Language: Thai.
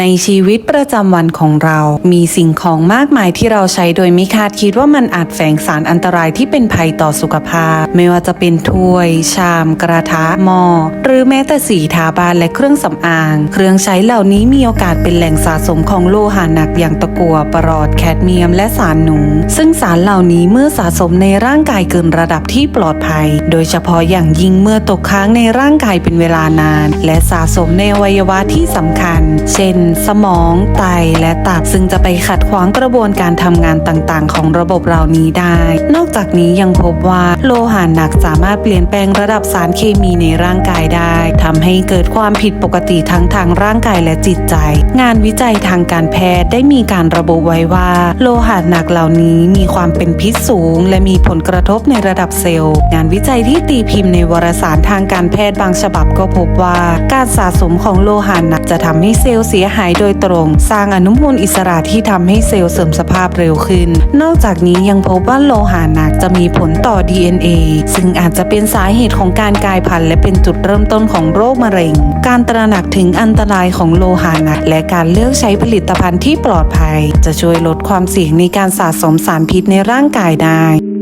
ในชีวิตประจำวันของเรา มีสิ่งของมากมายที่เราใช้โดยไม่คาดคิดว่ามันอาจแฝงสารอันตรายที่เป็นภัยต่อสุขภาพ ไม่ว่าจะเป็นถ้วย ชาม กระทะ หม้อ หรือแม้แต่สีทาบ้านและเครื่องสำอาง เครื่องใช้เหล่านี้มีโอกาสเป็นแหล่งสะสมของโลหะหนักอย่างตะกั่ว ปรอด แคดเมียม และสารหนู ซึ่งสารเหล่านี้เมื่อสะสมในร่างกายเกินระดับที่ปลอดภัย โดยเฉพาะอย่างยิ่งเมื่อตกค้างในร่างกายเป็นเวลานาน และสะสมในอวัยวะที่สำคัญ เช่นสมอง ไต และตับ ซึ่งจะไปขัดขวางกระบวนการทำงานต่างๆ ของระบบเหล่านี้ได้ นอกจากนี้ยังพบว่าโลหะหนักสามารถเปลี่ยนแปลงระดับสารเคมีในร่างกายได้ ทำให้เกิดความผิดปกติทั้งทางร่างกายและจิตใจ งานวิจัยทางการแพทย์ได้มีการระบุไว้ว่า โลหะหนักเหล่านี้มีความเป็นพิษสูง และมีผลกระทบในระดับเซลล์ งานวิจัยที่ตีพิมพ์ในวารสารทางการแพทย์บางฉบับก็พบว่า การสะสมของโลหะหนักจะทำให้เซลล์เสียหายโดยตรง สร้างอนุมูลอิสระที่ทำให้เซลล์เสื่อมสภาพเร็วขึ้น นอกจากนี้ยังพบว่าโลหะหนักจะมีผลต่อ DNA ซึ่งอาจจะเป็นสาเหตุของการกลายพันธุ์และเป็นจุดเริ่มต้นของโรคมะเร็ง การตระหนักถึงอันตรายของโลหะหนักและการเลือกใช้ผลิตภัณฑ์ที่ปลอดภัย จะช่วยลดความเสี่ยงในการสะสมสารพิษในร่างกายได้